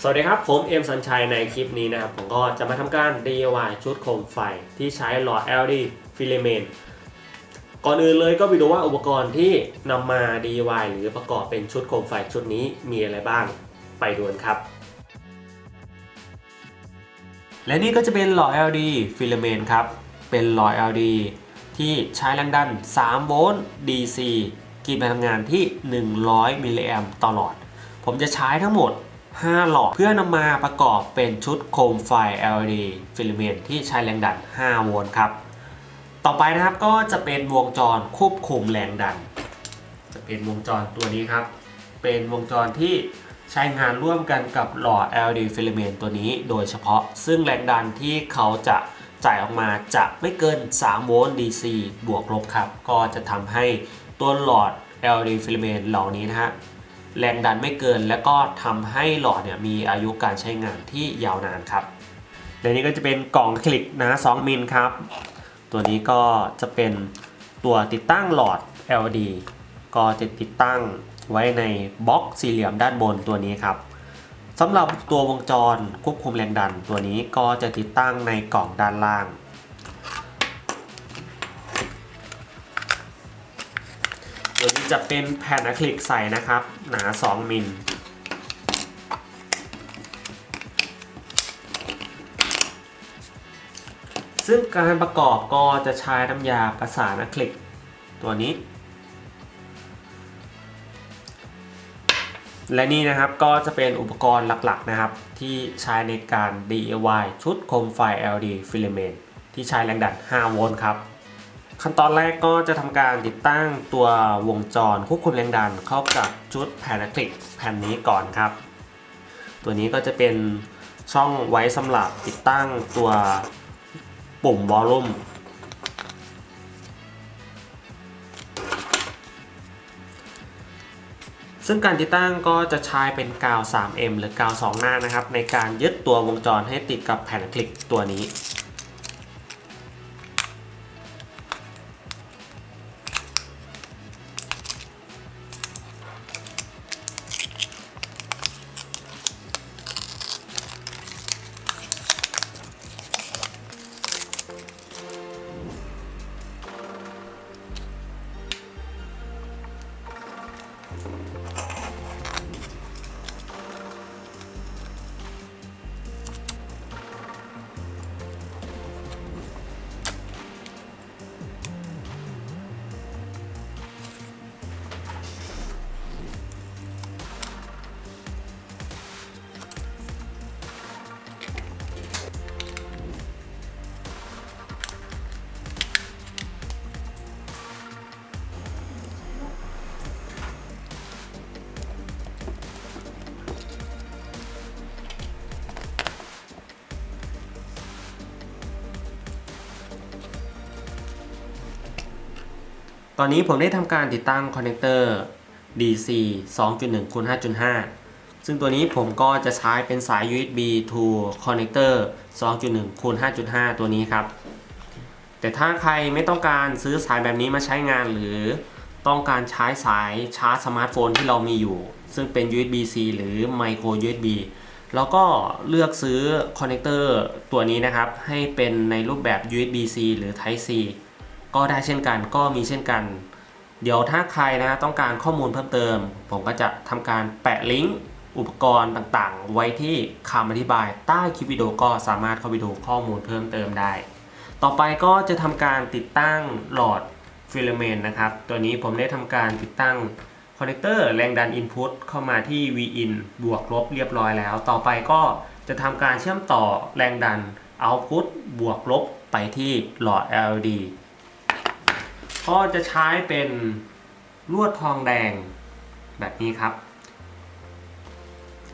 สวัสดีครับ ผมเอ็มสัญชัยในคลิปนี้นะครับ ผมก็จะมาทำการ DIY ชุดโคมไฟที่ใช้หลอด LED filament ก่อนอื่นเลยก็ไปดูว่าอุปกรณ์ที่นำมา DIY หรือประกอบเป็นชุดโคมไฟชุดนี้มีอะไรบ้างไปดูกันครับ และนี่ก็จะเป็นหลอด LED filament ครับ เป็นหลอด LED ที่ใช้แรงดัน 3 โวลต์ DC กินพลังงานที่ 100 มิลลิแอมต่อหลอด ผมจะใช้ทั้งหมด 5 หลอด เพื่อนำมาประกอบเป็นชุดโคมไฟ LED filament ที่ใช้แรงดัน 5 โวลต์ครับ ต่อไปนะครับก็จะเป็นวงจรควบคุมแรงดัน จะเป็นวงจรตัวนี้ครับ เป็นวงจรที่ใช้งานร่วมกันกับหลอด LED filament ตัวนี้โดยเฉพาะ ซึ่งแรงดันที่เขาจะจ่ายออกมาจะไม่เกิน 3 โวลต์ DC บวกลบครับ ก็จะทำให้ ตัวหลอด LED filament เหล่านี้นะฮะแรงดันไม่เกินและก็ทำให้หลอดเนี่ยมีอายุการใช้งานที่ยาวนานครับและนี่ก็จะเป็นกล่องคลิกนะ2มิลครับ ตัวนี้ก็จะเป็นตัวติดตั้งหลอด LED ก็จะติดตั้งไว้ในบล็อกสี่เหลี่ยมด้านบนตัวนี้ครับสำหรับตัววงจรควบคุมแรงดันตัวนี้ก็จะติดตั้งในกล่องด้านล่าง จะเป็นแผ่นอะคริลิกใสนะครับ หนา 2 มิลซึ่งการประกอบก็จะใช้น้ำยาประสานอะคริลิกตัวนี้ และนี่นะครับก็จะเป็นอุปกรณ์หลักๆนะครับ ที่ใช้ในการ DIY ชุดโคมไฟ LED filament ที่ใช้แรงดัน 5 โวลต์ครับ ขั้นตอนแรกก็จะทำการติดตั้งตัววงจรควบคุมแรงดันเข้ากับชุดแผ่นอะคริลิกแผ่นนี้ก่อนครับ ตัวนี้ก็จะเป็นช่องไว้สำหรับติดตั้งตัวปุ่มวอลลุ่มซึ่งการติดตั้งก็จะใช้เป็นกาว 3M หรือกาว 2 หน้านะครับ ในการยึดตัววงจรให้ติดกับแผ่นคลิกตัวนี้ ตอนนี้ผมได้ทำการติดตั้งคอนเนคเตอร์ DC 2.1คูณ5.5 ซึ่งตัวนี้ผมก็จะใช้เป็นสาย USB to connector 2.1คูณ5.5 ตัวนี้ครับ แต่ถ้าใครไม่ต้องการซื้อสายแบบนี้มาใช้งานหรือต้องการใช้สายชาร์จสมาร์ทโฟนที่เรามีอยู่ ซึ่งเป็น USB-C หรือ Micro USB แล้วก็เลือกซื้อคอนเนคเตอร์ตัวนี้นะครับ ให้เป็นในรูปแบบ USB-C หรือ Type C ก็ได้เช่นกันก็มีเช่นกัน เดี๋ยวถ้าใครนะต้องการข้อมูลเพิ่มเติม ผมก็จะทำการแปะลิงก์อุปกรณ์ต่างๆ ไว้ที่คำอธิบายใต้คลิปวิดีโอก็สามารถเข้าไปดูข้อมูลเพิ่มเติมได้ ต่อไปก็จะทำการติดตั้งหลอดฟิลเมนต์นะครับ ตัวนี้ผมได้ทำการติดตั้งคอนเนคเตอร์แรงดัน Input เข้ามาที่ Vin บวกลบเรียบร้อยแล้ว ต่อไปก็จะทำการเชื่อมต่อแรงดัน Output บวกลบไปที่หลอด LED ก็จะใช้เป็นลวดทองแดงแบบนี้ครับ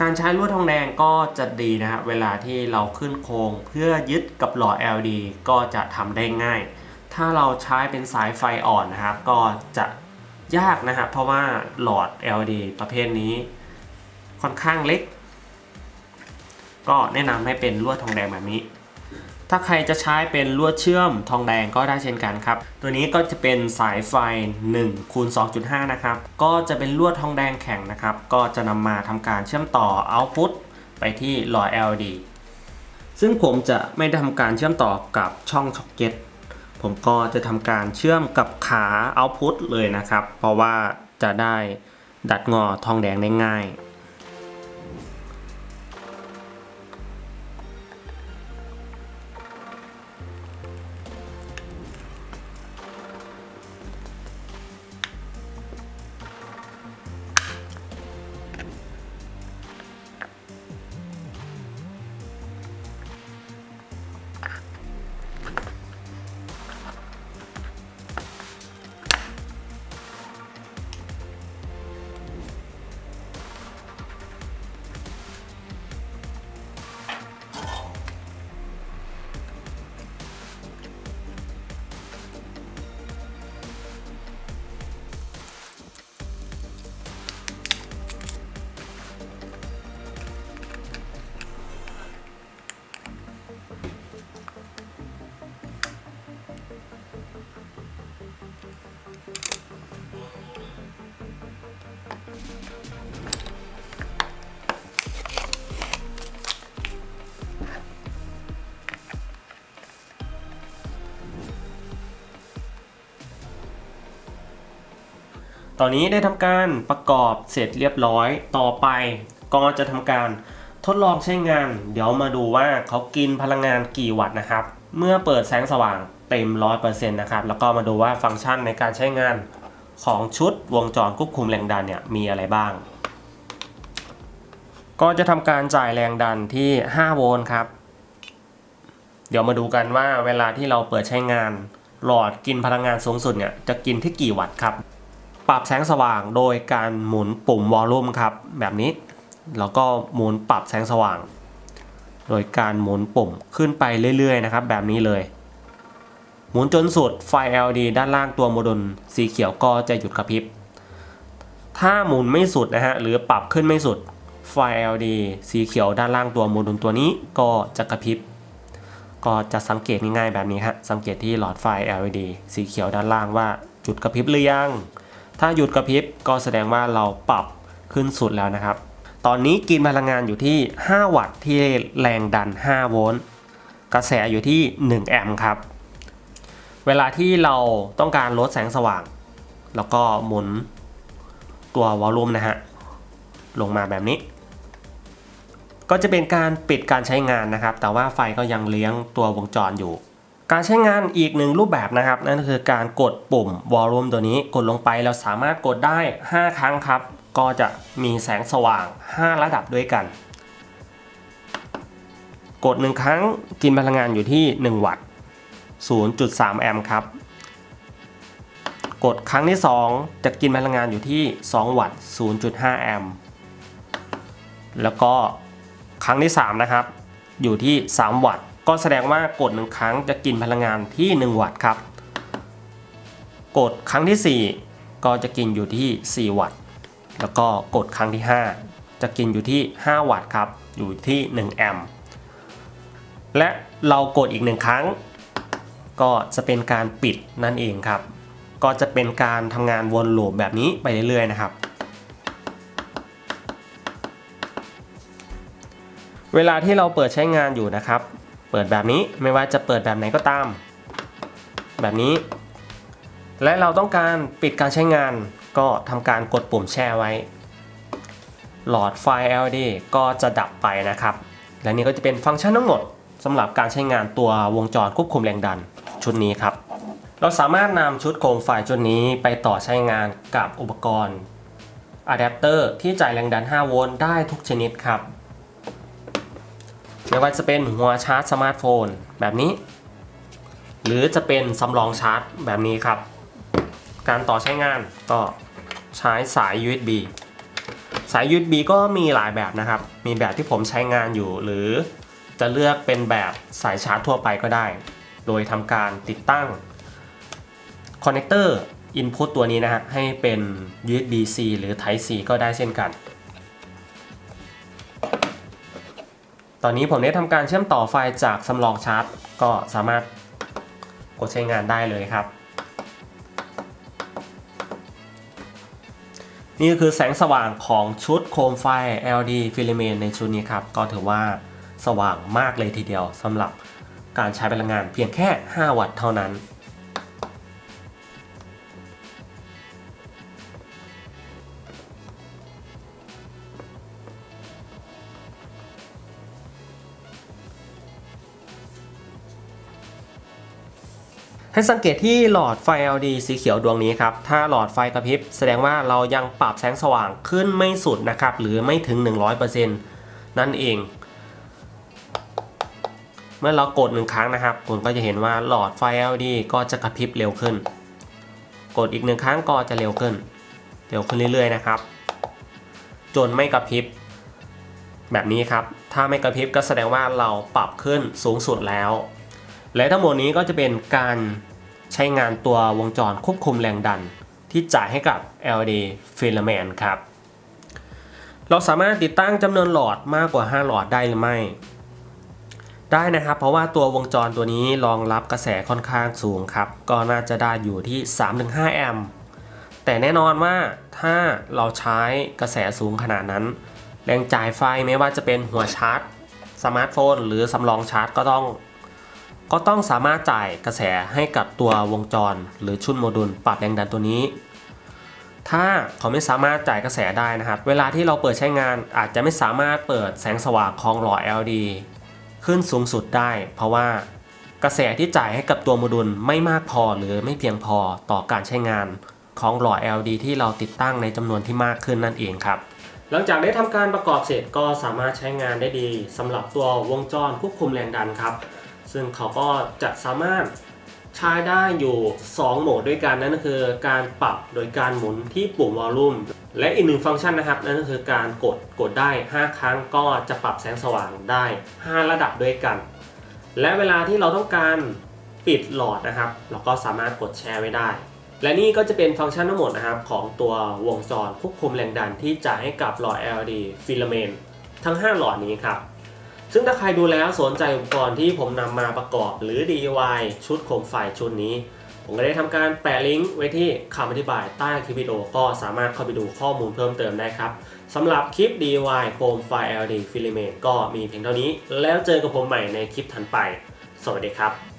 การใช้ลวดทองแดงก็จะดีนะครับเวลาที่เราขึ้นโครงเพื่อยึดกับหลอด LED ก็จะทำได้ง่าย ถ้าเราใช้เป็นสายไฟอ่อนนะครับ ก็จะยากนะครับเพราะว่าหลอด LED ประเภทนี้ค่อนข้างเล็ก ก็แนะนำให้เป็นลวดทองแดงแบบนี้ ถ้าใครจะใช้เป็นลวดเชื่อมทองแดงก็ได้เช่นกันครับ ตัวนี้ก็จะเป็นสายไฟ1คูณ2.5 นะครับ ก็จะเป็นลวดทองแดงแข็งนะครับ ก็จะนำมาทำการเชื่อมต่อเอาต์พุตไปที่หลอด LED ซึ่งผมจะไม่ได้ทำการเชื่อมต่อกับช่องช็อคเก็ต ผมก็จะทำการเชื่อมกับขาเอาต์พุตเลยนะครับ เพราะว่าจะได้ดัดงอทองแดงได้ง่าย ตอนนี้ได้ทำการประกอบเสร็จเรียบร้อย ต่อไปก็จะทำการทดลองใช้งาน เดี๋ยวมาดูว่าเขากินพลังงานกี่วัตต์นะครับ เมื่อเปิดแสงสว่างเต็ม 100%นะครับ แล้วก็มาดูว่าฟังก์ชันในการใช้งานของชุดวงจรควบคุมแรงดันเนี่ยมีอะไรบ้าง ก็จะทำการจ่ายแรงดันที่ 5 โวลต์ครับ เดี๋ยวมาดูกันว่าเวลาที่เราเปิดใช้งาน หลอดกินพลังงานสูงสุดเนี่ยจะกินที่กี่วัตต์ครับ ปรับแสงสว่างโดยการหมุนปุ่มวอลลุ่มครับ แบบนี้ แล้วก็หมุนปรับแสงสว่าง โดยการหมุนปุ่มขึ้นไปเรื่อยๆนะครับ แบบนี้เลย หมุนจนสุดไฟ LED ด้านล่างตัวโมดูลสีเขียวก็จะหยุดกระพริบ ถ้าหมุนไม่สุดนะฮะหรือปรับขึ้นไม่สุดไฟ LED สีเขียวด้านล่างตัวโมดูลตัวนี้ก็จะกระพริบ ก็จะสังเกตง่ายๆแบบนี้ฮะสังเกตที่หลอดไฟ LED สีเขียวด้านล่างว่าจุดกระพริบหรือยัง ถ้าหยุดกระพริบก็แสดงว่าเราปรับขึ้นสุดแล้วนะครับ ตอนนี้กินพลังงานอยู่ที่ 5 วัตต์ที่แรงดัน 5 โวลต์ กระแสอยู่ที่ 1 แอมป์ครับ เวลาที่เราต้องการลดแสงสว่าง แล้วก็หมุนตัววอลลุ่มนะฮะ ลงมาแบบนี้ ก็จะเป็นการปิดการใช้งานนะครับ แต่ว่าไฟก็ยังเลี้ยงตัววงจรอยู่ การใช้งานอีกหนึ่งรูปแบบนะครับ นั่นคือการกดปุ่มวอลลุ่มตัวนี้กดลงไปเราสามารถกดได้ 5 ครั้งครับ ก็จะมีแสงสว่าง 5 ระดับด้วยกัน กด 1 ครั้งกินพลังงานอยู่ที่ 1 วัตต์ 0.3 แอมป์ครับ กดครั้งที่ 2 จะกินพลังงานอยู่ที่ 2 วัตต์ 0.5 แอมป์แล้วก็ครั้งที่ 3 นะครับ อยู่ที่ 3 วัตต์ ก็แสดงว่ากด1ครั้งจะกินพลังงานที่ 1 วัตต์ครับ กดครั้งที่ 4 ก็จะกินอยู่ที่ 4 วัตต์ แล้วก็กดครั้งที่ 5 จะกินอยู่ที่ 5 วัตต์ครับ อยู่ที่ 1 แอมป์และเรากดอีกหนึ่งครั้ง ก็จะเป็นการปิดนั่นเองครับ ก็จะเป็นการทำงานวนลูปแบบนี้ไปเรื่อยๆนะครับ เวลาที่เราเปิดใช้งานอยู่นะครับ เปิดแบบนี้ไม่ว่าจะเปิดแบบไหนก็ตาม แบบนี้ และเราต้องการปิดการใช้งานก็ทำการกดปุ่มแช่ไว้ หลอดไฟ LED ก็จะดับไปนะครับ และนี่ก็จะเป็นฟังก์ชันทั้งหมดสำหรับการใช้งานตัววงจรควบคุมแรงดันชุดนี้ครับ เราสามารถนำชุดโคมไฟชุดนี้ไปต่อใช้งานกับอุปกรณ์อะแดปเตอร์ที่จ่ายแรงดัน 5 โวลต์ได้ทุกชนิดครับ ไม่ว่าจะเป็นหัวชาร์จสมาร์ทโฟนแบบนี้ หรือจะเป็นสำรองชาร์จแบบนี้ครับ การต่อใช้งานก็ใช้สาย USB สาย USB ก็มีหลายแบบนะครับ มีแบบที่ผมใช้งานอยู่ หรือจะเลือกเป็นแบบสายชาร์จทั่วไปก็ได้ โดยทำการติดตั้งคอนเนคเตอร์ Input ตัวนี้นะฮะให้เป็น USB-C หรือ Type C ก็ได้เช่นกัน ตอนนี้ผมได้ทำการเชื่อมต่อไฟจากสำรองชาร์จ ก็สามารถกดใช้งานได้เลยครับ นี่ก็คือแสงสว่างของชุดโคมไฟ LED filament ในชุดนี้ครับ ก็ถือว่าสว่างมากเลยทีเดียวสำหรับการใช้พลังงานเพียงแค่ 5 วัตต์เท่านั้น ให้สังเกตที่หลอดไฟ LED สีเขียวดวงนี้ครับ ถ้าหลอดไฟกระพริบแสดงว่าเรายังปรับแสงสว่างขึ้นไม่สุดนะครับ หรือไม่ถึง 100%นั่นเอง เมื่อเรากดหนึ่งครั้งนะครับคุณก็จะเห็นว่าหลอดไฟ LED ก็จะกระพริบเร็วขึ้น กดอีกหนึ่งครั้งก็จะเร็วขึ้น เร็วขึ้นเรื่อยๆนะครับ จนไม่กระพริบ แบบนี้ครับ ถ้าไม่กระพริบก็แสดงว่าเราปรับขึ้นสูงสุดแล้ว และทั้งหมดนี้ก็จะเป็นการใช้งานตัววงจรควบคุมแรงดัน ที่จ่ายให้กับ LED filament ครับ เราสามารถติดตั้งจำนวนหลอดมากกว่า 5 หลอดได้หรือไม่ ได้นะครับ เพราะว่าตัววงจรตัวนี้รองรับกระแสค่อนข้างสูงครับ ก็น่าจะได้อยู่ที่ 3-5 แอมป์แต่แน่นอนว่าถ้าเราใช้กระแสสูงขนาดนั้น แรงจ่ายไฟไม่ว่าจะเป็นหัวชาร์จสมาร์ทโฟน หรือสำรองชาร์จก็ต้อง ก็ต้องสามารถจ่ายกระแสให้กับตัววงจร หรือชุดโมดูลปรับแรงดันตัวนี้ ถ้าเขาไม่สามารถจ่ายกระแสได้นะครับ เวลาที่เราเปิดใช้งานอาจจะไม่สามารถเปิดแสงสว่างของหลอด LED ขึ้นสูงสุดได้ เพราะว่ากระแสที่จ่ายให้กับตัวโมดูลไม่มากพอหรือไม่เพียงพอต่อการใช้งานของหลอด LED ที่เราติดตั้งในจำนวนที่มากขึ้นนั่นเองครับ หลังจากได้ทำการประกอบเสร็จก็สามารถใช้งานได้ดีสำหรับตัววงจรควบคุมแรงดันครับ ซึ่งเขาก็จะสามารถใช้ได้อยู่ 2 โหมดด้วยกันนั่นก็คือการปรับโดยการหมุนที่ปุ่มวอลลุ่มและอีกหนึ่งฟังก์ชันนะครับ นั่นก็คือการกดกดได้ 5 ครั้งก็จะปรับแสงสว่างได้ 5 ระดับด้วยกัน และเวลาที่เราต้องการปิดหลอดนะครับ เราก็สามารถกดแชร์ไว้ได้ และนี่ก็จะเป็นฟังก์ชันทั้งหมดนะครับ ของตัววงจรควบคุมแรงดันที่จะให้กับหลอด LED ฟิลาเมนทั้ง 5 หลอดนี้ครับ ซึ่งถ้าใครดูแล้วสนใจอุปกรณ์ที่ผมนำมาประกอบหรือ DIY ชุดโคมไฟชุดนี้ ผมก็ได้ทำการแปะลิงก์ไว้ที่คำอธิบายใต้คลิปวิดีโอก็สามารถเข้าไปดูข้อมูลเพิ่มเติมได้ครับสำหรับคลิป DIY โคมไฟ LED Filament ก็มีเพียงเท่านี้ แล้วเจอกับผมใหม่ในคลิปถัดไป สวัสดีครับ